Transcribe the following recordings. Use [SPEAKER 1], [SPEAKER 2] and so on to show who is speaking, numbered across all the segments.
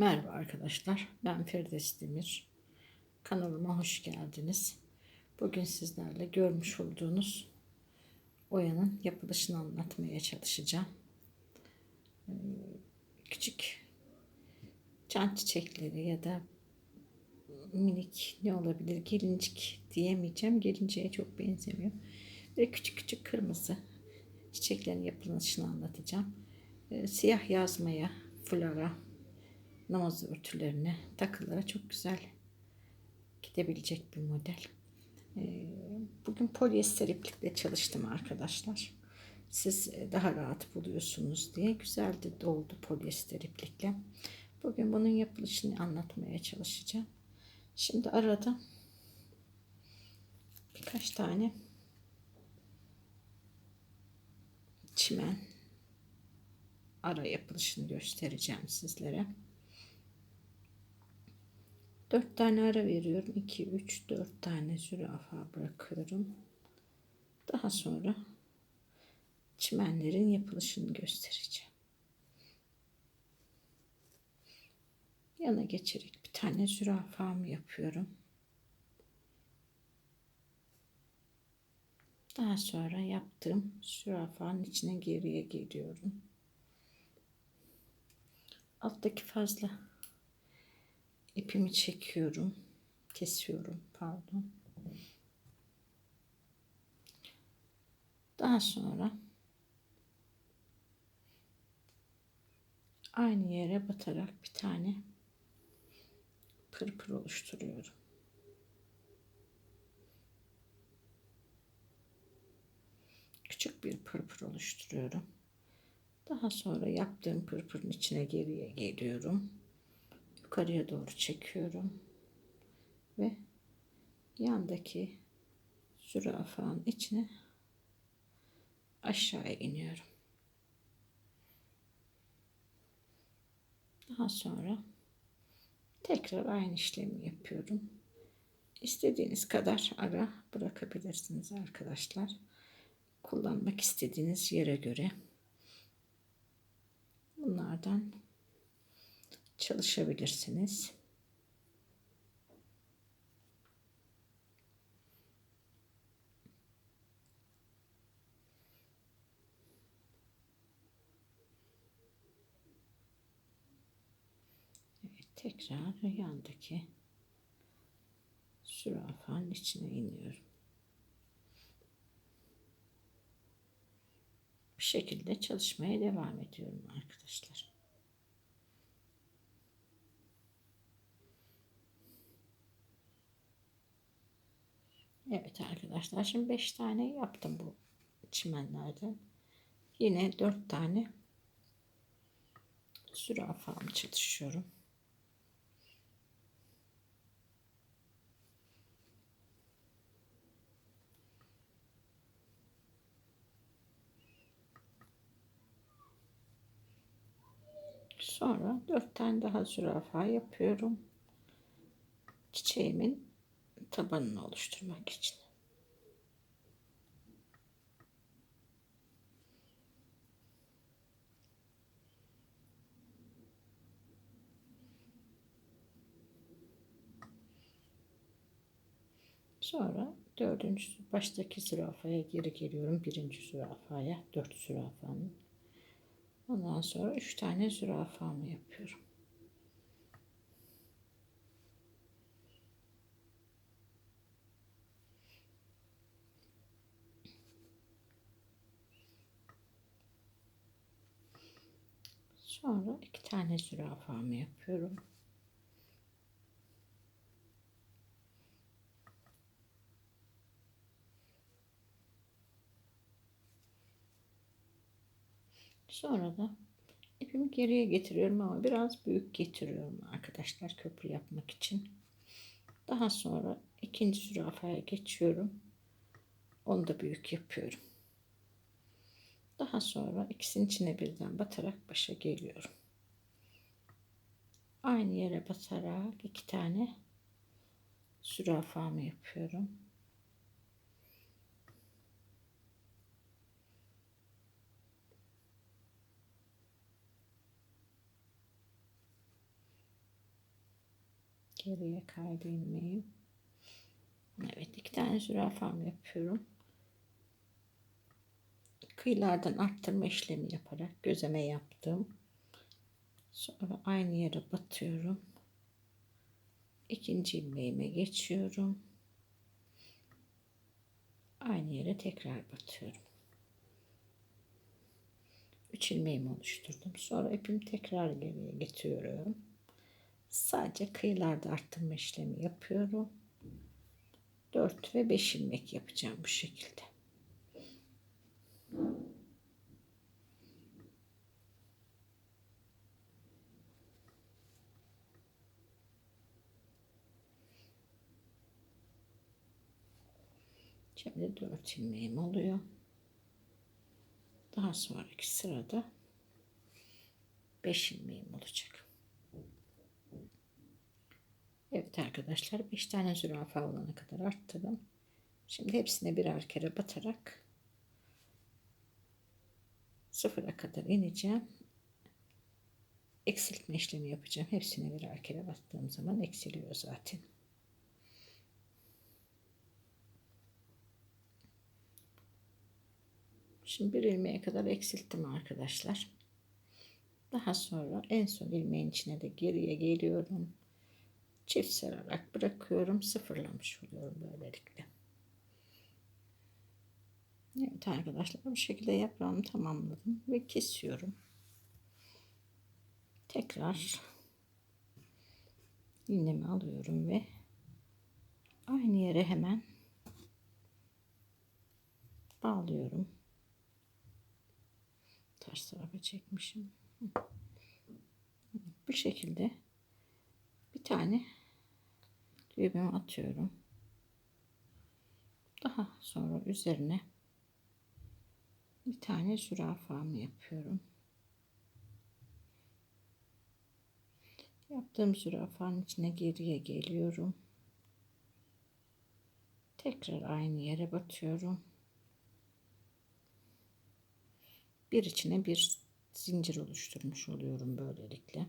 [SPEAKER 1] Merhaba arkadaşlar, ben Firdevs Demir. Kanalıma hoş geldiniz. Bugün sizlerle görmüş olduğunuz oyanın yapılışını anlatmaya çalışacağım. Ee, Küçük can çiçekleri ya da minik ne olabilir gelincik diyemeyeceğim. Gelinceye çok benzemiyor. Ve küçük küçük kırmızı çiçeklerin yapılışını anlatacağım. Ee, Siyah yazmaya, flora, namaz örtülerine, takılara çok güzel gidebilecek bir model. Ee, Bugün polyester iplikle çalıştım arkadaşlar. Siz daha rahat buluyorsunuz diye güzel de doldu polyester iplikle. Bugün bunun yapılışını anlatmaya çalışacağım. Şimdi arada birkaç tane çimen ara yapılışını göstereceğim sizlere. 4 tane ara veriyorum. 2, 3, 4 tane zürafa bırakıyorum. Daha sonra çimenlerin yapılışını göstereceğim. Yana geçerek bir tane zürafamı yapıyorum. Daha sonra yaptığım zürafanın içine geriye geliyorum. Alttaki fazla ipimi çekiyorum. Kesiyorum pardon. Daha sonra aynı yere batarak bir tane pırpır oluşturuyorum. Küçük bir pırpır oluşturuyorum. Daha sonra yaptığım pırpırın içine geriye geliyorum yukarıya doğru çekiyorum ve yandaki zürafanın içine aşağıya iniyorum. Daha sonra tekrar aynı işlemi yapıyorum. İstediğiniz kadar ara bırakabilirsiniz arkadaşlar. Kullanmak istediğiniz yere göre bunlardan çalışabilirsiniz. Evet, tekrar yandaki zürafanın içine iniyorum. Bu şekilde çalışmaya devam ediyorum arkadaşlar. Evet arkadaşlar şimdi 5 tane yaptım bu çimenlerden. Yine 4 tane zürafam çalışıyorum. Sonra 4 tane daha zürafa yapıyorum. Çiçeğimin tabanını oluşturmak için. Sonra dördüncü baştaki zürafaya geri geliyorum. Birinci zürafaya dört zürafanın. Ondan sonra üç tane zürafamı yapıyorum. Sonra iki tane zürafamı yapıyorum. Sonra da ipimi geriye getiriyorum ama biraz büyük getiriyorum arkadaşlar köprü yapmak için. Daha sonra ikinci zürafaya geçiyorum. Onu da büyük yapıyorum. Daha sonra ikisinin içine birden batarak başa geliyorum. Aynı yere batarak iki tane zürafamı yapıyorum. Geriye kaydı ilmeğim. Evet iki tane zürafam yapıyorum. Kıyılardan arttırma işlemi yaparak gözeme yaptım. Sonra aynı yere batıyorum. İkinci ilmeğime geçiyorum. Aynı yere tekrar batıyorum. 3 ilmeğimi oluşturdum. Sonra ipimi tekrar geriye getiriyorum. Sadece kıyılarda arttırma işlemi yapıyorum. 4 ve 5 ilmek yapacağım bu şekilde. Şimdi 4 ilmeğim oluyor. Daha sonraki sırada 5 ilmeğim olacak. Evet arkadaşlar 5 tane zürafa olana kadar arttırdım. Şimdi hepsine birer kere batarak sıfıra kadar ineceğim. Eksiltme işlemi yapacağım. Hepsine birer kere battığım zaman eksiliyor zaten. Şimdi bir ilmeğe kadar eksilttim arkadaşlar. Daha sonra en son ilmeğin içine de geriye geliyorum. Çift sararak bırakıyorum. Sıfırlamış oluyorum böylelikle. Evet arkadaşlar bu şekilde yaprağımı tamamladım ve kesiyorum. Tekrar iğnemi alıyorum ve aynı yere hemen bağlıyorum ters tarafa çekmişim. Bu şekilde bir tane düğümümü atıyorum. Daha sonra üzerine bir tane zürafamı yapıyorum. Yaptığım zürafanın içine geriye geliyorum. Tekrar aynı yere batıyorum. bir içine bir zincir oluşturmuş oluyorum böylelikle.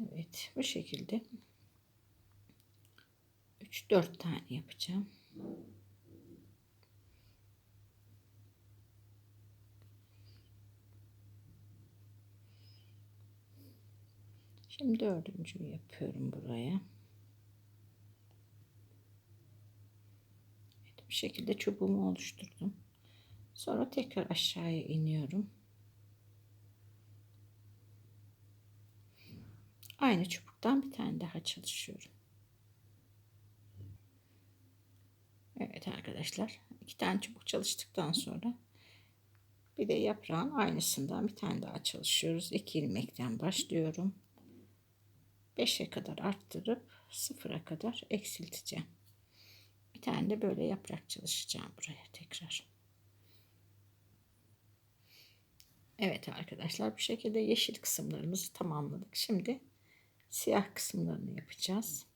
[SPEAKER 1] Evet bu şekilde 3-4 tane yapacağım. Şimdi dördüncüyü yapıyorum buraya. bir şekilde çubuğumu oluşturdum. Sonra tekrar aşağıya iniyorum. Aynı çubuktan bir tane daha çalışıyorum. Evet arkadaşlar iki tane çubuk çalıştıktan sonra bir de yaprağın aynısından bir tane daha çalışıyoruz. İki ilmekten başlıyorum. 5'e kadar arttırıp sıfıra kadar eksilteceğim. Bir tane de böyle yaprak çalışacağım buraya tekrar. Evet arkadaşlar bu şekilde yeşil kısımlarımızı tamamladık. Şimdi siyah kısımlarını yapacağız.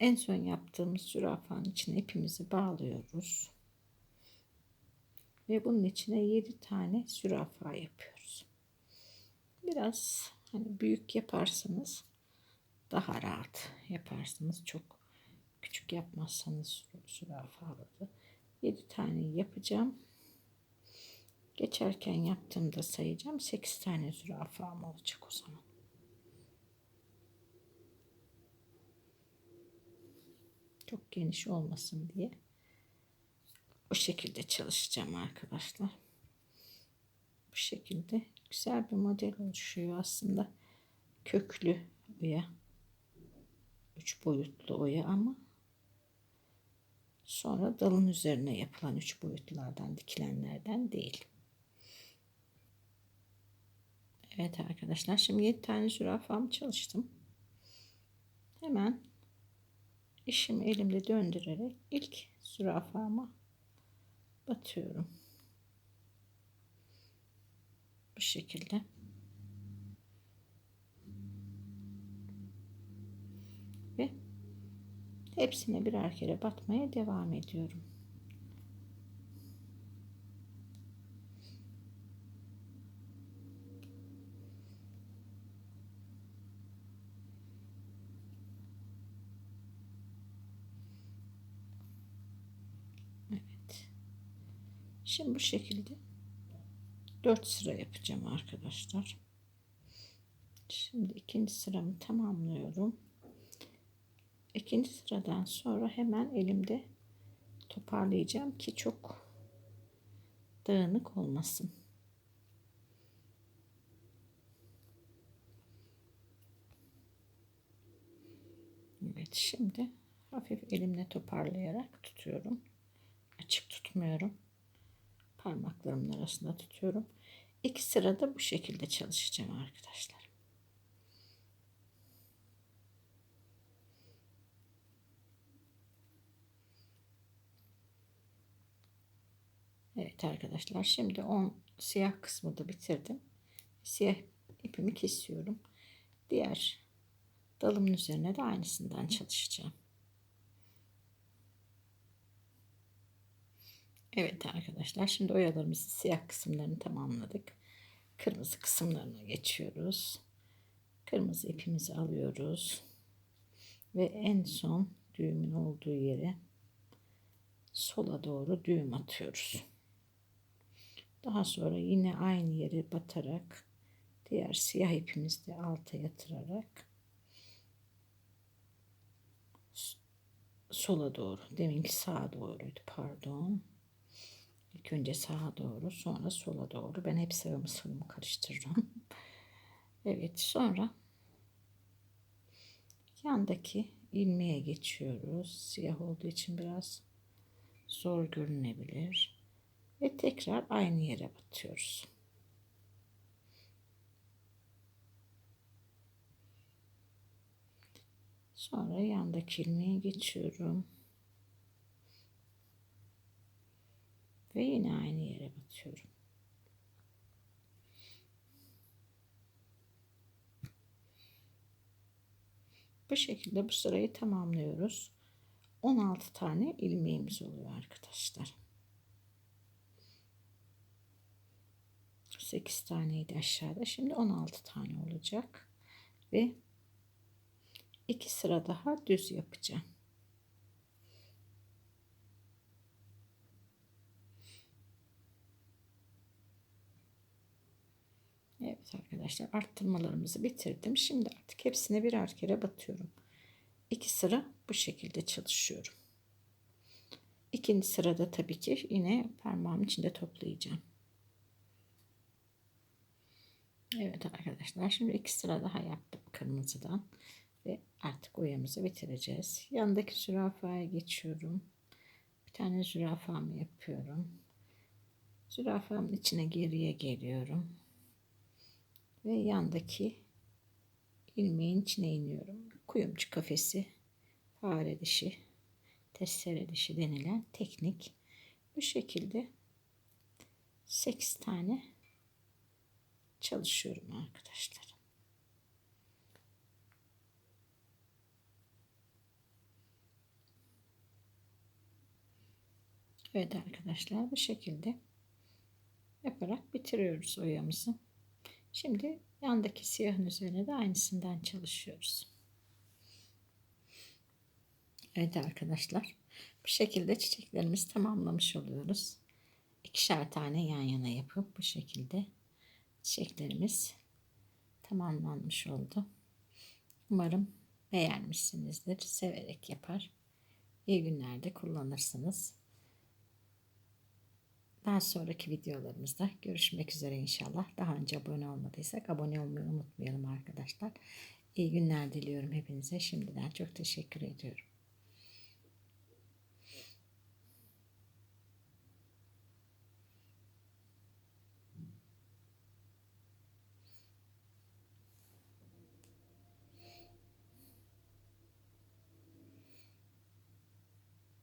[SPEAKER 1] En son yaptığımız zürafanın içine ipimizi bağlıyoruz. Ve bunun içine 7 tane zürafa yapıyoruz. Biraz hani büyük yaparsanız daha rahat yaparsınız. Çok Küçük yapmazsanız zürafaları. 7 tane yapacağım. Geçerken yaptığımda sayacağım. 8 tane zürafam olacak o zaman. Çok geniş olmasın diye. O şekilde çalışacağım arkadaşlar. Bu şekilde güzel bir model oluşuyor aslında. Köklü oya. Üç boyutlu oya ama Sonra dalın üzerine yapılan üç boyutlardan dikilenlerden değil. Evet arkadaşlar şimdi 7 tane zürafam çalıştım. Hemen işimi elimde döndürerek ilk zürafama batıyorum. Bu şekilde. Ve Hepsine birer kere batmaya devam ediyorum. Şimdi bu şekilde 4 sıra yapacağım arkadaşlar. Şimdi ikinci sıramı tamamlıyorum. İkinci sıradan sonra hemen elimde toparlayacağım ki çok dağınık olmasın. Evet şimdi hafif elimle toparlayarak tutuyorum. Açık tutmuyorum. Parmaklarımın arasında tutuyorum. İki sırada bu şekilde çalışacağım arkadaşlar. Evet arkadaşlar şimdi 10 siyah kısmı da bitirdim. Siyah ipimi kesiyorum. Diğer dalımın üzerine de aynısından çalışacağım. Evet arkadaşlar şimdi oyalarımızı siyah kısımlarını tamamladık. Kırmızı kısımlarına geçiyoruz. Kırmızı ipimizi alıyoruz. Ve en son düğümün olduğu yere sola doğru düğüm atıyoruz. Daha sonra yine aynı yere batarak diğer siyah ipimizi de alta yatırarak sola doğru deminki sağa doğruydu pardon İlk önce sağa doğru sonra sola doğru ben hep sağımı solumı karıştırırım evet sonra yandaki ilmeğe geçiyoruz siyah olduğu için biraz zor görünebilir ve tekrar aynı yere batıyoruz. Sonra yandaki ilmeğe geçiyorum. Ve yine aynı yere batıyorum. Bu şekilde bu sırayı tamamlıyoruz. 16 tane ilmeğimiz oluyor arkadaşlar. 8 taneydi aşağıda. Şimdi 16 tane olacak. Ve 2 sıra daha düz yapacağım. Evet arkadaşlar arttırmalarımızı bitirdim. Şimdi artık hepsine birer kere batıyorum. 2 sıra bu şekilde çalışıyorum. İkinci sırada tabii ki yine parmağım içinde toplayacağım. Evet arkadaşlar şimdi iki sıra daha yaptım kırmızıdan ve artık oyamızı bitireceğiz. Yandaki zürafaya geçiyorum. Bir tane zürafamı yapıyorum. Zürafamın içine geriye geliyorum. Ve yandaki ilmeğin içine iniyorum. Kuyumcu kafesi, fare dişi, testere dişi denilen teknik. Bu şekilde 8 tane çalışıyorum arkadaşlar. Evet arkadaşlar bu şekilde yaparak bitiriyoruz oyamızı. Şimdi yandaki siyahın üzerine de aynısından çalışıyoruz. Evet arkadaşlar bu şekilde çiçeklerimizi tamamlamış oluyoruz. İkişer tane yan yana yapıp bu şekilde çiçeklerimiz tamamlanmış oldu. Umarım beğenmişsinizdir. Severek yapar. İyi günlerde kullanırsınız. Daha sonraki videolarımızda görüşmek üzere inşallah. Daha önce abone olmadıysak abone olmayı unutmayalım arkadaşlar. İyi günler diliyorum hepinize. Şimdiden çok teşekkür ediyorum.